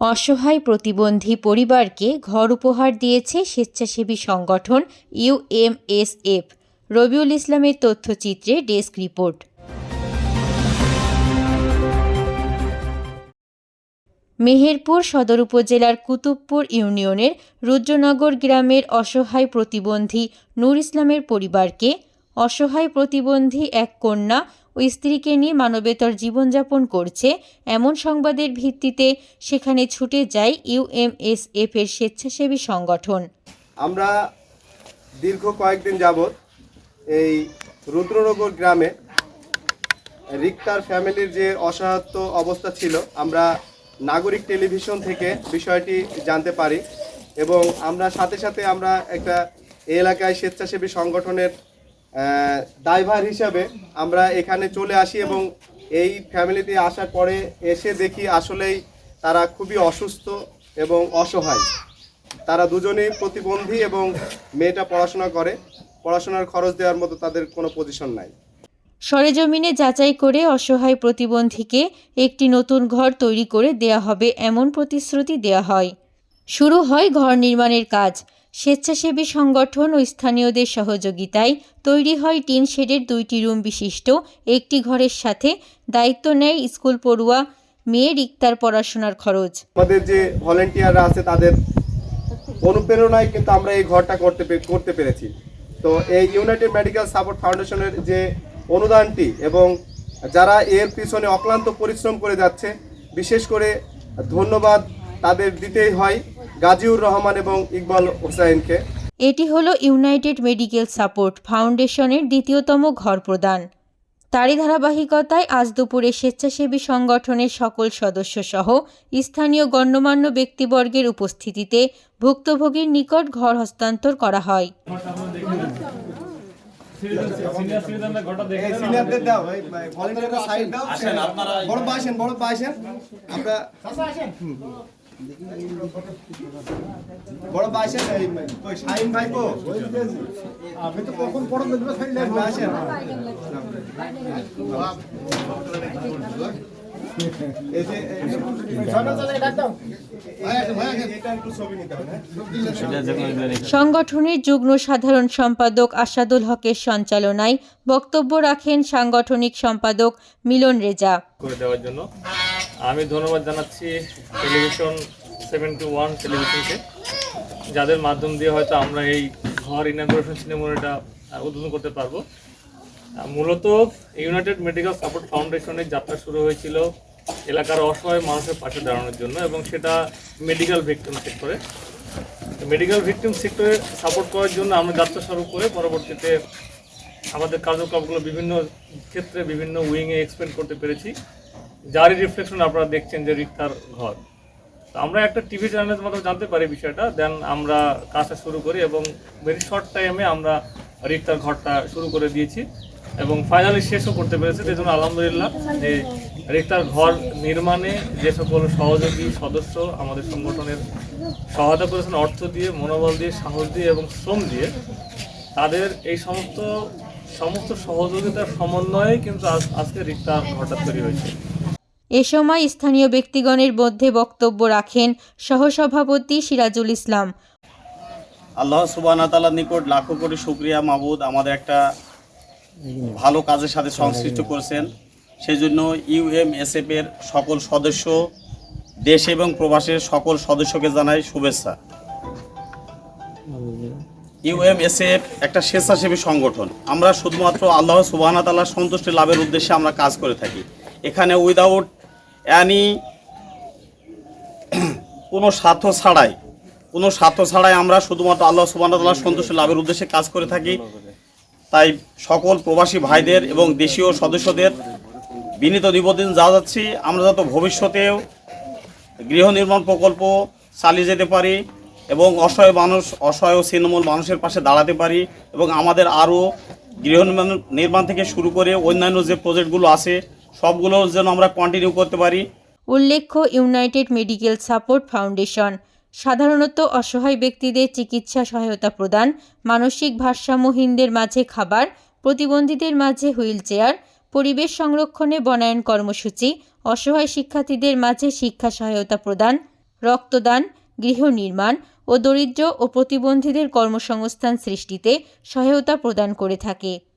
অসহায় প্রতিবন্ধী পরিবারকে ঘর উপহার দিয়েছে স্বেচ্ছাসেবী সংগঠন ইউএমএসএফ রবিউল ইসলামের তথ্যচিত্রে ডেস্ক রিপোর্ট। মেহেরপুর সদর উপজেলার কুতুবপুর ইউনিয়নের রুদ্রনগর গ্রামের অসহায় প্রতিবন্ধী নূর ইসলামের পরিবারকে অসহায় প্রতিবন্ধী এক কন্যা ও স্ত্রীকে নিয়ে মানবেতর জীবনযাপন করছে। এমন সংবাদের ভিত্তিতে সেখানে ছুটে যায় ইউএমএসএফ এর স্বেচ্ছাসেবী সংগঠন। আমরা দীর্ঘ কয়েকদিন যাবৎ এই রুদ্রনগর গ্রামে রিক্তার ফ্যামিলির যে অসহায়ত্ব অবস্থা ছিল, আমরা নাগরিক টেলিভিশন থেকে বিষয়টি জানতে পারি এবং আমরা সাথে সাথে আমরা একটা এলাকায় স্বেচ্ছাসেবী সংগঠনের দায়ভার হিসাবে আমরা এখানে চলে আসি এবং এই ফ্যামিলিতে আসার পরে এসে দেখি আসলেই তারা খুবই অসুস্থ এবং অসহায়। তারা দুজনেই প্রতিবন্ধী এবং মেয়েটা পড়াশোনা করে। পড়াশোনার খরচ দেওয়ার মতো তাদের কোনো পজিশন নাই। সরেজমিনে যাচাই করে অসহায় প্রতিবন্ধীকে একটি নতুন ঘর তৈরি করে দেয়া হবে, এমন প্রতিশ্রুতি দেয়া হয়। শুরু হয় ঘর নির্মাণের কাজ। স্বেচ্ছাসেবী সংগঠন ও স্থানীয়দের সহযোগিতায় তৈরি হয় টিন শেডের দুইটি রুম বিশিষ্ট। একটি ঘরের সাথে দায়িত্ব নেয় স্কুল পড়ুয়া মেয়ে রিক্তার পড়াশোনার খরচ। আমাদের যে ভলেন্টিয়াররা আছে তাদের অনুপ্রেরণায় কিন্তু আমরা এই ঘরটা করতে করতে পেরেছি। তো এই ইউনাইটেড মেডিকেল সাপোর্ট ফাউন্ডেশনের যে অনুদানটি এবং যারা এর পিছনে অক্লান্ত পরিশ্রম করে যাচ্ছে, বিশেষ করে ধন্যবাদ তাদের দিতেই হয়। গাজীউর রহমান এবং ইকবাল হোসাইনকে এটি হলো ইউনাইটেড মেডিকেল সাপোর্ট ফাউন্ডেশনের দ্বিতীয়তম ঘর প্রদান। তারই ধারাবাহিকতায় আজ দুপুরে স্বেচ্ছাসেবী সংগঠনের সকল সদস্য সহ স্থানীয় গণ্যমান্য ব্যক্তিবর্গের উপস্থিতিতে ভুক্তভোগীর নিকট ঘর হস্তান্তর করা হয়। আপনারা বড় কই শাহিন ভাই। কো? তো কখন দেখবে আসেন নিতে হবে হ্যাঁ? সংগঠনের যুগ্ম সাধারণ সম্পাদক আসাদুল হকের সঞ্চালনায় বক্তব্য রাখেন সাংগঠনিক সম্পাদক মিলন রেজা। করে দেওয়ার জন্য। আমি ধন্যবাদ জানাচ্ছি টেলিভিশন সেভেন্টি ওয়ান টেলিভিশনকে, যাদের মাধ্যম দিয়ে হয়তো আমরা এই ঘর ইনাগ্রেশন সিনেমাটা উদ্বোধন করতে পারব। মূলত ইউনাইটেড মেডিকেল সাপোর্ট ফাউন্ডেশনের যাত্রা শুরু হয়েছিল এলাকার অসহায় মানুষের পাশে দাঁড়ানোর জন্য এবং সেটা মেডিকেল ভিক্টিম সেক্টরে মেডিকেল ভিক্টিম সেক্টরে সাপোর্ট করার জন্য আমরা যাত্রা শুরু করে পরবর্তীতে আমাদের কার্যক্রমগুলো বিভিন্ন ক্ষেত্রে বিভিন্ন উইংয়ে এক্সপেন্ড করতে পেরেছি। যারই রিফ্লেকশন আপনারা দেখছেন যে রিক্তার ঘর। তো আমরা একটা টিভি চ্যানেলের মাধ্যমে জানতে পারি বিষয়টা দেন আমরা কাজটা শুরু করি এবং ভেরি শর্ট টাইমে আমরা রিক্তার ঘরটা শুরু করে দিয়েছি এবং ফাইনালি শেষও করতে পেরেছি। সেই জন্য আলহামদুলিল্লাহ যে রিক্তার ঘর নির্মাণে যে সকল সহযোগী সদস্য আমাদের সংগঠনের সহায়তা করেছেন, অর্থ দিয়ে, মনোবল দিয়ে, সাহস দিয়ে এবং শ্রম দিয়ে, তাদের এই সমস্ত সমস্ত সহযোগিতার সমন্বয়ে কিন্তু আজকে রিক্তা ঘরটা তৈরি হয়েছে। এ সময় স্থানীয় ব্যক্তিগণের মধ্যে বক্তব্য রাখেন সহসভাপতি সিরাজুল ইসলাম। আল্লাহ সুবাহ তালার নিকট লাখো কোটি শুক্রিয়া মাবুদ আমাদের একটা ভালো কাজের সাথে সংশ্লিষ্ট করেছেন। সেই জন্য ইউএমএসএফ এর সকল সদস্য দেশ এবং প্রবাসের সকল সদস্যকে জানাই শুভেচ্ছা। ইউএমএসএফ একটা স্বেচ্ছাসেবী সংগঠন। আমরা শুধুমাত্র আল্লাহ সুবাহ তাল্লাহ সন্তুষ্টি লাভের উদ্দেশ্যে আমরা কাজ করে থাকি। এখানে উইদাউট অ্যানি কোনো স্বার্থ ছাড়াই, কোনো স্বার্থ ছাড়াই আমরা শুধুমাত্র আল্লাহ সুবাহ তাল্লাহ সন্তুষ্ট লাভের উদ্দেশ্যে কাজ করে থাকি। তাই সকল প্রবাসী ভাইদের এবং দেশীয় সদস্যদের বিনীত নিবেদন যা যাচ্ছি আমরা যত ভবিষ্যতেও গৃহ নির্মাণ প্রকল্প চালিয়ে যেতে পারি। এবং অসহায় মানুষ, অসহায় ও ছিন্নমূল মানুষের পাশে দাঁড়াতে পারি এবং আমাদের আরও গৃহ নির্মাণ থেকে শুরু করে অন্যান্য যে প্রজেক্টগুলো আছে, সবগুলো যেন আমরা কন্টিনিউ করতে পারি। উল্লেখ্য, ইউনাইটেড মেডিকেল সাপোর্ট ফাউন্ডেশন। সাধারণত অসহায় ব্যক্তিদের চিকিৎসা সহায়তা প্রদান, মানসিক ভারসাম্যহীনদের মাঝে খাবার, প্রতিবন্ধীদের মাঝে হুইল চেয়ার পরিবেশ সংরক্ষণে বনায়ন কর্মসূচি, অসহায় শিক্ষার্থীদের মাঝে শিক্ষা সহায়তা প্রদান, রক্তদান গৃহ নির্মাণ ও দরিদ্র ও প্রতিবন্ধীদের কর্মসংস্থান সৃষ্টিতে সহায়তা প্রদান করে থাকে।